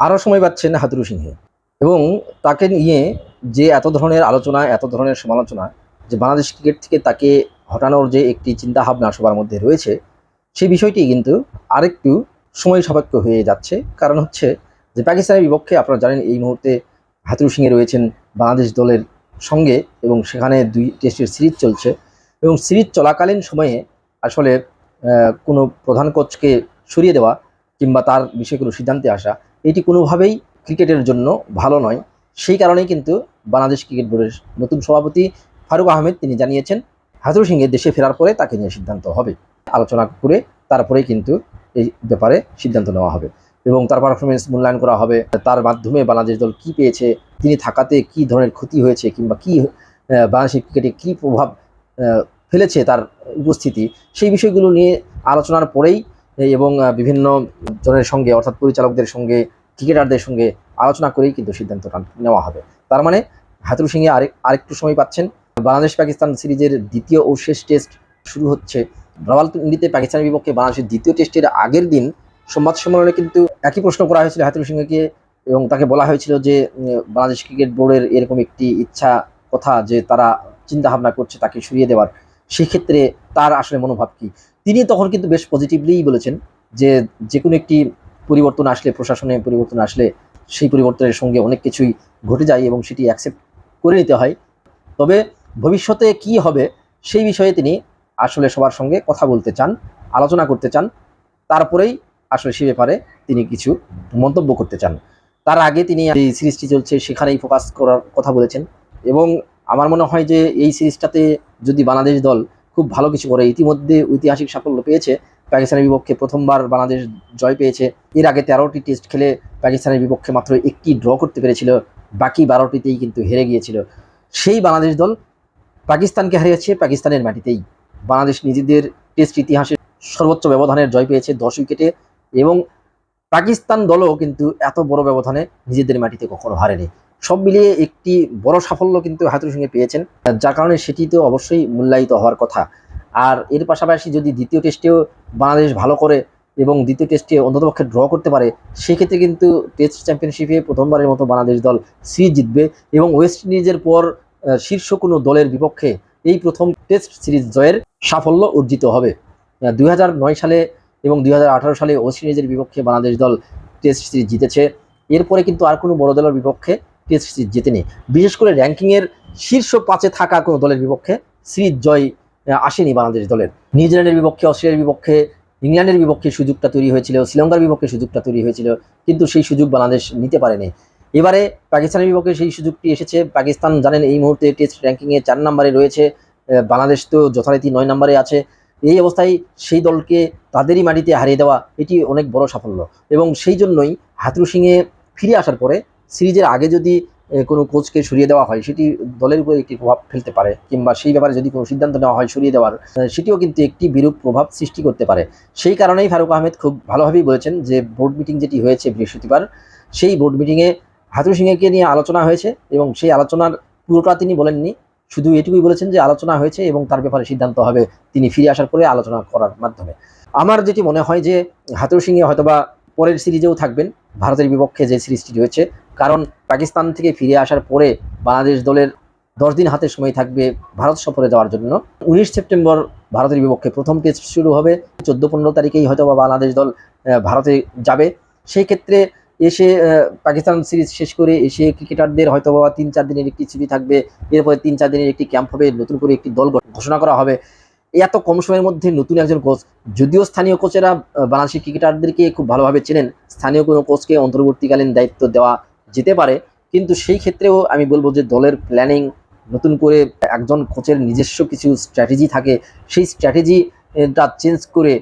আরও সময় পাচ্ছেন হাতুরু সিংহে। এবং তাকে নিয়ে যে এত ধরনের আলোচনা, এত ধরনের সমালোচনা, যে বাংলাদেশ ক্রিকেট থেকে তাকে হটানোর যে একটি চিন্তাভাবনা সবার মধ্যে রয়েছে, সেই বিষয়টি কিন্তু আরেকটু সময় সাপেক্ষ হয়ে যাচ্ছে। কারণ হচ্ছে যে পাকিস্তানের বিপক্ষে আপনারা জানেন এই মুহূর্তে হাতুরু সিংয়ে রয়েছেন বাংলাদেশ দলের সঙ্গে এবং সেখানে দুই টেস্টের সিরিজ চলছে। এবং সিরিজ চলাকালীন সময়ে আসলে কোনো প্রধান কোচকে সরিয়ে দেওয়া কিংবা তার বিষয়ে কোনো সিদ্ধান্তে আসা এটি কোনোভাবেই ক্রিকেটের জন্য ভালো নয়। সেই কারণেই কিন্তু বাংলাদেশ ক্রিকেট বোর্ডের নতুন সভাপতি ফারুক আহমেদ তিনি জানিয়েছেন হাতুরু সিংহে দেশে ফেরার পরে তাকে নিয়ে সিদ্ধান্ত হবে। আলোচনা করে তারপরেই কিন্তু এই ব্যাপারে সিদ্ধান্ত নেওয়া হবে এবং তার পারফরমেন্স মূল্যায়ন করা হবে। তার মাধ্যমে বাংলাদেশ দল কি পেয়েছে, তিনি থাকাতে কি ধরনের ক্ষতি হয়েছে কিংবা কি বাংলাদেশের ক্রিকেটে কী প্রভাব ফেলেছে তার উপস্থিতি, সেই বিষয়গুলো নিয়ে আলোচনার পরেই এবং বিভিন্ন জনের সঙ্গে অর্থাৎ পরিচালকদের সঙ্গে ক্রিকেটারদের সঙ্গে আলোচনা করেই কিন্তু সিদ্ধান্তটা নেওয়া হবে। তার মানে হাতুরু সিংহে আরেক আরেকটু সময় পাচ্ছেন। বাংলাদেশ পাকিস্তান সিরিজের দ্বিতীয় ও শেষ টেস্ট শুরু হচ্ছে। রাওয়ালপিন্ডিতে পাকিস্তানের বিপক্ষে বাংলাদেশের দ্বিতীয় টেস্টের আগের দিন সংবাদ সম্মেলনে কিন্তু একই প্রশ্ন করা হয়েছিল হাতুরু সিংহকে এবং তাকে বলা হয়েছিল যে বাংলাদেশ ক্রিকেট বোর্ডের এরকম একটি ইচ্ছা কথা যে তারা চিন্তা ভাবনা করছে তাকে সরিয়ে দেওয়ার। সেক্ষেত্রে তার আসলে মনোভাব কি? তিনি তখন কিন্তু বেশ পজিটিভলিই বলেছেন যে যে কোনো একটি পরিবর্তন আসলে, প্রশাসনে পরিবর্তন আসলে সেই পরিবর্তনের সঙ্গে অনেক কিছুই ঘটে যায় এবং সেটি অ্যাকসেপ্ট করে নিতে হয়। তবে ভবিষ্যতে কি হবে সেই বিষয়ে তিনি আসলে সবার সঙ্গে কথা বলতে চান, আলোচনা করতে চান। তারপরেই আসলে সে ব্যাপারে তিনি কিছু মন্তব্য করতে চান। তার আগে তিনি এই সিরিজটি চলছে, সেখানেই ফোকাস করার কথা বলেছেন। এবং আমার মনে হয় যে এই সিরিজটাতে যদি বাংলাদেশ দল খুব ভালো কিছু করে, ইতিমধ্যে ঐতিহাসিক সাফল্য পেয়েছে পাকিস্তানের বিপক্ষে প্রথমবার বাংলাদেশ জয় পেয়েছে। এর আগে তেরোটি টেস্ট খেলে পাকিস্তানের বিপক্ষে মাত্র একটি ড্র করতে পেরেছিল। বাকি বারোটিতেই কিন্তু হেরে গিয়েছিল। সেই বাংলাদেশ দল পাকিস্তানকে হারিয়েছে, পাকিস্তানের মাটিতেই। বাংলাদেশ নিজেদের টেস্ট ইতিহাসে সর্বোচ্চ ব্যবধানের জয় পেয়েছে দশ উইকেটে এবং পাকিস্তান দলও কিন্তু এত বড় ব্যবধানে নিজেদের মাটিতে কখনো হারেনি। সব মিলিয়ে একটি বড় সাফল্য কিন্তু হাতুর সঙ্গে পেয়েছেন, যার কারণে সেটি তো অবশ্যই মূল্যায়িত হওয়ার কথা। আর এর পাশাপাশি যদি দ্বিতীয় টেস্টেও বাংলাদেশ ভালো করে এবং দ্বিতীয় টেস্টে অন্ততপক্ষে ড্র করতে পারে, সেক্ষেত্রে কিন্তু টেস্ট চ্যাম্পিয়নশিপে প্রথমবারের মতো বাংলাদেশ দল সিরিজ জিতবে এবং ওয়েস্ট ইন্ডিজের পর শীর্ষ কোনো দলের বিপক্ষে এই প্রথম টেস্ট সিরিজ জয়ের সাফল্য অর্জিত হবে। দুই হাজার নয় সালে এবং দুই হাজার আঠেরো সালে ওয়েস্ট ইন্ডিজের বিপক্ষে বাংলাদেশ দল টেস্ট সিরিজ জিতেছে। এরপরে কিন্তু আর কোনো বড় দলের বিপক্ষে টেস্ট সিরিজ জেতেনি। বিশেষ করে র্যাঙ্কিংয়ের শীর্ষ পাঁচে থাকা কোনো দলের বিপক্ষে সিরিজ জয় আসেনি বাংলাদেশ দলের। নিউজিল্যান্ডের বিপক্ষে, অস্ট্রেলিয়ার বিপক্ষে, ইংল্যান্ডের বিপক্ষে সুযোগটা তৈরি হয়েছিল, শ্রীলঙ্কার বিপক্ষে সুযোগটা তৈরি হয়েছিল, কিন্তু সেই সুযোগ বাংলাদেশ নিতে পারেনি। এবারে পাকিস্তানের বিপক্ষে সেই সুযোগটি এসেছে। পাকিস্তান জানেন, এই মুহূর্তে টেস্ট র্যাঙ্কিংয়ে চার নম্বরে রয়েছে বাংলাদেশ তো যথারীতি নয় নম্বরে আছে। এই অবস্থায় সেই দলকে তাদেরই মাটিতে হারিয়ে দেওয়া, এটি অনেক বড় সাফল্য। এবং সেই জন্যই হাতরু সিংয়ে ফিরে আসার পরে সিরিজের আগে যদি কোনো কোচকে সরিয়ে দেওয়া হয়, সেটি দলের উপরে একটি প্রভাব ফেলতে পারে, কিংবা সেই ব্যাপারে যদি কোনো সিদ্ধান্ত নেওয়া হয় সরিয়ে দেওয়ার সেটিও কিন্তু একটি বিরূপ প্রভাব সৃষ্টি করতে পারে। সেই কারণেই ফারুক আহমেদ খুব ভালোভাবেই বলেছেন যে, বোর্ড মিটিং যেটি হয়েছে বৃহস্পতিবার, সেই বোর্ড মিটিংয়ে হাতুরু সিংহকে নিয়ে আলোচনা হয়েছে, এবং সেই আলোচনার পুরোটা তিনি বলেননি। শুধু এটুকুই বলেছেন যে, আলোচনা হয়েছে এবং তার ব্যাপারে সিদ্ধান্ত হবে, তিনি ফিরে আসার পরে আলোচনা করার মাধ্যমে। আমার যেটি মনে হয় যে হাতুরু সিংহে হয়তোবা পরের সিরিজেও থাকবেন। ভারতের বিপক্ষে যে সিরিজটি রয়েছে, কারণ পাকিস্তান থেকে ফিরে আসার পরে বাংলাদেশ দলের দশ দিন হাতে সময় থাকবে ভারত সফরে যাওয়ার জন্য। উনিশ সেপ্টেম্বর ভারতের বিপক্ষে প্রথম টেস্ট শুরু হবে। চোদ্দ পনেরো তারিখেই হয়তো বা বাংলাদেশ দল ভারতে যাবে। সেই ক্ষেত্রে এসে পাকিস্তান সিরিজ শেষ করে এসে ক্রিকেটারদের হয়তো বা তিন চার দিনের একটি ছুটি থাকবে। এরপরে তিন চার দিনের একটি ক্যাম্প হবে। নতুন করে একটি দল ঘোষণা করা হবে। এত কম সময়ের মধ্যে নতুন একজন কোচ যদিও স্থানীয় কোচেরা বাংলাদেশি ক্রিকেটারদেরকে খুব ভালোভাবে চেনেন, স্থানীয় কোনো কোচকে অন্তর্বর্তীকালীন দায়িত্ব দেওয়া যেতে পারে, কিন্তু সেই ক্ষেত্রেও আমি বলব যে দলের প্ল্যানিং নতুন করে একজন কোচের নিজস্ব কিছু স্ট্র্যাটেজি থাকে, সেই স্ট্র্যাটেজিটা চেঞ্জ করে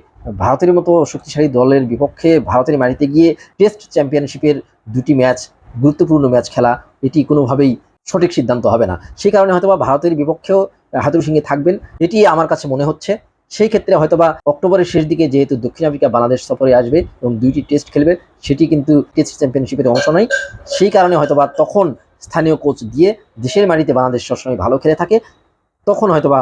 ভারতের মতো শক্তিশালী দলের বিপক্ষে ভারতের মাটিতে গিয়ে টেস্ট চ্যাম্পিয়নশিপের দুটি ম্যাচ গুরুত্বপূর্ণ ম্যাচ খেলা, এটি কোনোভাবেই সঠিক সিদ্ধান্ত হবে না। সেই কারণে হয়তোবা ভারতের বিপক্ষেও হাতুর সিংহে থাকবেন। এটি আমার কাছে মনে হচ্ছে। সেই ক্ষেত্রে হয়তোবা অক্টোবরের শেষ দিকে যেহেতু দক্ষিণ আফ্রিকা, বাংলাদেশ সফরে আসবে এবং দুইটি টেস্ট খেলবে, সেটি কিন্তু টেস্ট চ্যাম্পিয়নশিপের অংশ নয়। সেই কারণে হয়তোবা তখন স্থানীয় কোচ দিয়ে দেশের মাটিতে বাংলাদেশ সবসময় ভালো খেলে থাকে, তখন হয়তোবা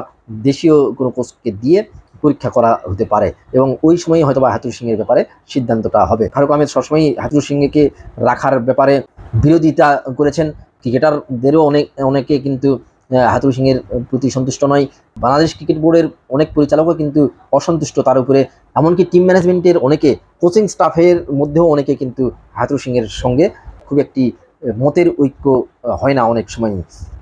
দেশীয় কোনো কোচকে দিয়ে পরীক্ষা করা হতে পারে এবং ওই সময়ই হয়তো বা হাতুর সিংয়ের ব্যাপারে সিদ্ধান্তটা হবে। ফারুক আহমেদ সবসময়ই হাতুর সিংকে রাখার ব্যাপারে বিরোধিতা করেছেন। ক্রিকেটারদেরও অনেক, অনেকে কিন্তু হাতুর সিংয়ের প্রতি সন্তুষ্ট নয়। বাংলাদেশ ক্রিকেট বোর্ডের অনেক পরিচালকও কিন্তু অসন্তুষ্ট তার উপরে। এমনকি টিম ম্যানেজমেন্টের অনেকে কোচিং স্টাফের মধ্যেও অনেকে কিন্তু হাতুর সিংয়ের সঙ্গে খুব একটি মতের ঐক্য হয় না অনেক সময়।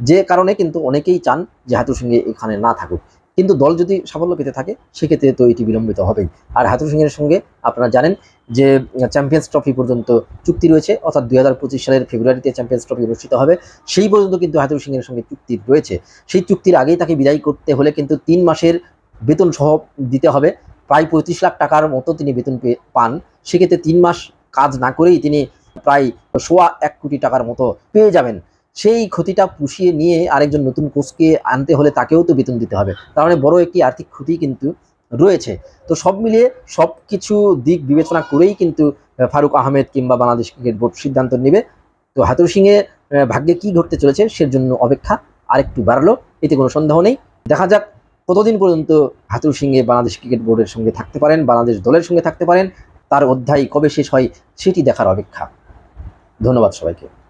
যে কারণে কিন্তু অনেকেই চান যে হাতুর সিংয়ে এখানে না থাকুক। কিন্তু দল যদি সাফল্য পেতে থাকে, সেক্ষেত্রে তো এটি বিলম্বিত হবেই। আর হাতুর সিংহের সঙ্গে আপনারা জানেন যে চ্যাম্পিয়ন্স ট্রফি পর্যন্ত চুক্তি রয়েছে, অর্থাৎ দুই হাজার পঁচিশ সালের ফেব্রুয়ারিতে চ্যাম্পিয়ন্স ট্রফি অনুষ্ঠিত হবে। সেই পর্যন্ত কিন্তু হাতুর সিংয়ের সঙ্গে চুক্তি রয়েছে। সেই চুক্তির আগেই তাকে বিদায় করতে হলে কিন্তু তিন মাসের বেতন সহ দিতে হবে। প্রায় পঁয়ত্রিশ লাখ টাকার মতো তিনি বেতন পান। সেক্ষেত্রে তিন মাস কাজ না করেই তিনি প্রায় সোয়া এক কোটি টাকার মতো পেয়ে যাবেন। সেই ক্ষতিটা পুষিয়ে নিয়ে আরেকজন নতুন কোচকে আনতে হলে তাকেও তো বেতন দিতে হবে। তার মানে বড় একটি আর্থিক ক্ষতি কিন্তু রয়েছে। তো সব মিলিয়ে সব কিছু দিক বিবেচনা করেই কিন্তু ফারুক আহমেদ কিংবা বাংলাদেশ ক্রিকেট বোর্ড সিদ্ধান্ত নেবে। তো হাতুর সিংয়ে আহ, ভাগ্যে কি ঘটতে চলেছে সের জন্য অপেক্ষা আরেকটু বাড়লো এতে কোনো সন্দেহ নেই। দেখা যাক কতদিন পর্যন্ত হাতুর সিংয়ে বাংলাদেশ ক্রিকেট বোর্ডের সঙ্গে থাকতে পারেন বাংলাদেশ দলের সঙ্গে থাকতে পারেন তার অধ্যায় কবে শেষ হয় সেটি দেখার অপেক্ষা। ধন্যবাদ সবাইকে।